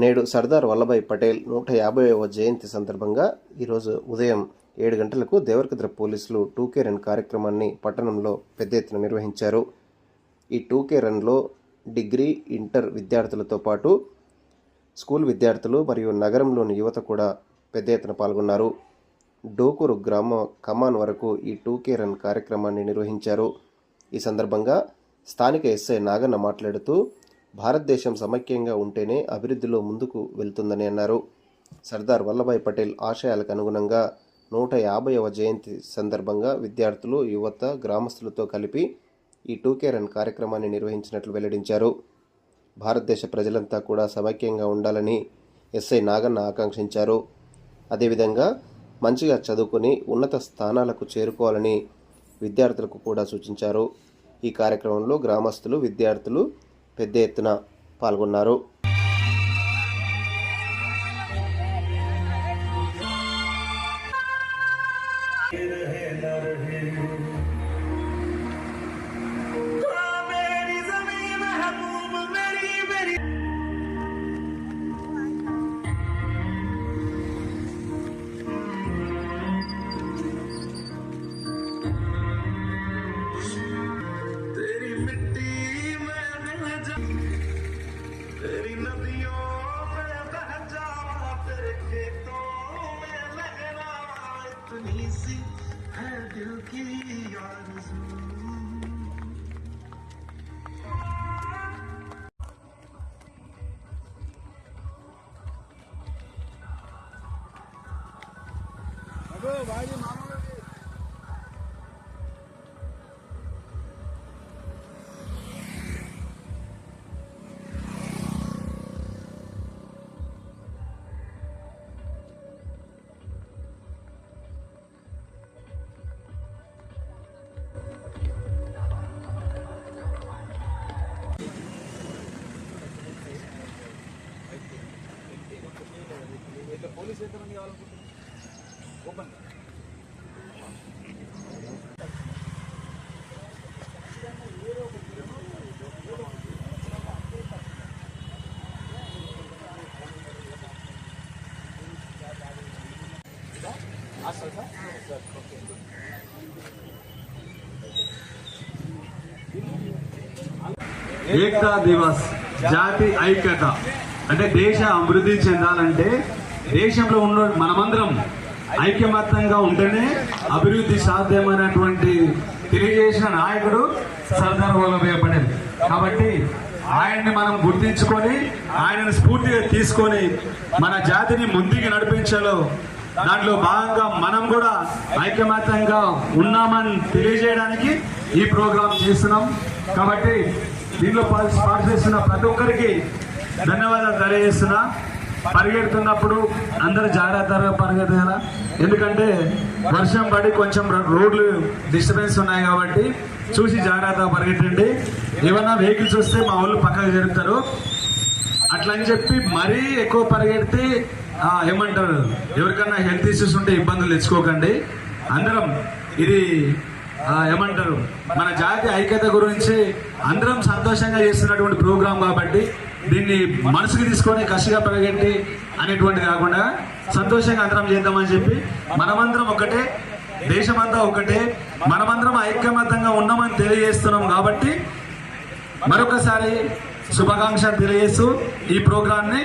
నేడు సర్దార్ వల్లభాయ్ పటేల్ నూట యాభైవ జయంతి సందర్భంగా ఈరోజు ఉదయం ఏడు గంటలకు దేవరకద్ర పోలీసులు టూకే రన్ కార్యక్రమాన్ని పట్టణంలో పెద్ద ఎత్తున నిర్వహించారు. ఈ టూకే రన్లో డిగ్రీ ఇంటర్ విద్యార్థులతో పాటు స్కూల్ విద్యార్థులు మరియు నగరంలోని యువత కూడా పెద్ద ఎత్తున పాల్గొన్నారు. డోకూరు గ్రామ కమాన్ వరకు ఈ టూకే రన్ కార్యక్రమాన్ని నిర్వహించారు. ఈ సందర్భంగా స్థానిక ఎస్ఐ నాగన్న మాట్లాడుతూ భారతదేశం సమైక్యంగా ఉంటేనే అభివృద్ధిలో ముందుకు వెళ్తుందని అన్నారు. సర్దార్ వల్లభాయ్ పటేల్ ఆశయాలకు అనుగుణంగా నూట యాభైవ జయంతి సందర్భంగా విద్యార్థులు యువత గ్రామస్తులతో కలిపి ఈ టూకే రన్ కార్యక్రమాన్ని నిర్వహించినట్లు వెల్లడించారు. భారతదేశ ప్రజలంతా కూడా సమైక్యంగా ఉండాలని ఎస్ఐ నాగన్న ఆకాంక్షించారు. అదేవిధంగా మంచిగా చదువుకొని ఉన్నత స్థానాలకు చేరుకోవాలని విద్యార్థులకు కూడా సూచించారు. ఈ కార్యక్రమంలో గ్రామస్తులు విద్యార్థులు పెద్ద ఎత్తున పాల్గొన్నారు. मेरी పోలీస్ ఎంత మంది కావాలనుకుంటున్నారు ఏకతా దివస్ జాతి ఐక్యత. అంటే దేశ అభివృద్ధి చెందాలంటే దేశంలో ఉన్న మనమందరం ఐక్యమత్యంగా ఉంటేనే అభివృద్ధి సాధ్యమైనటువంటి తెలియజేసిన నాయకుడు సర్దార్ వల్లభాయ్ పటేల్. కాబట్టి ఆయన్ని మనం గుర్తించుకొని ఆయనను స్ఫూర్తిగా తీసుకొని మన జాతిని ముందుకు నడిపించాలో దాంట్లో భాగంగా మనం కూడా ఐక్యమత్యంగా ఉన్నామని తెలియజేయడానికి ఈ ప్రోగ్రాం చేస్తున్నాం. కాబట్టి దీనిలో పార్టిసిపేట్ చేస్తున్న ప్రతి ఒక్కరికి ధన్యవాదాలు తెలియజేస్తున్నా. పరిగెడుతున్నప్పుడు అందరు జాగ్రత్తగా పరిగెత్తాల ఎందుకంటే వర్షం పడి కొంచెం రోడ్లు డిస్టర్బెన్స్ ఉన్నాయి కాబట్టి చూసి జాగ్రత్తగా పరిగెట్టండి. ఏమన్నా వెహికల్స్ వస్తే మా వాళ్ళు పక్కకు జరుగుతారు అట్లా అని చెప్పి మరీ ఎక్కువ పరిగెడితే ఏమంటారు? ఎవరికన్నా హెల్త్ ఇష్యూస్ ఉంటే ఇబ్బందులు తెచ్చుకోకండి. అందరం ఇది ఏమంటారు? మన జాతి ఐక్యత గురించి అందరం సంతోషంగా చేస్తున్నటువంటి ప్రోగ్రాం కాబట్టి దీన్ని మనసుకి తీసుకొని కసిగా పెరగెట్టి అనేటువంటి కాకుండా సంతోషంగా అందరం చేద్దామని చెప్పి మనమందరం ఒకటే దేశమంతా ఒకటే మనమందరం ఐక్యమతంగా ఉన్నామని తెలియజేస్తున్నాం కాబట్టి మరొకసారి శుభాకాంక్షలు తెలియజేస్తూ ఈ ప్రోగ్రాన్ని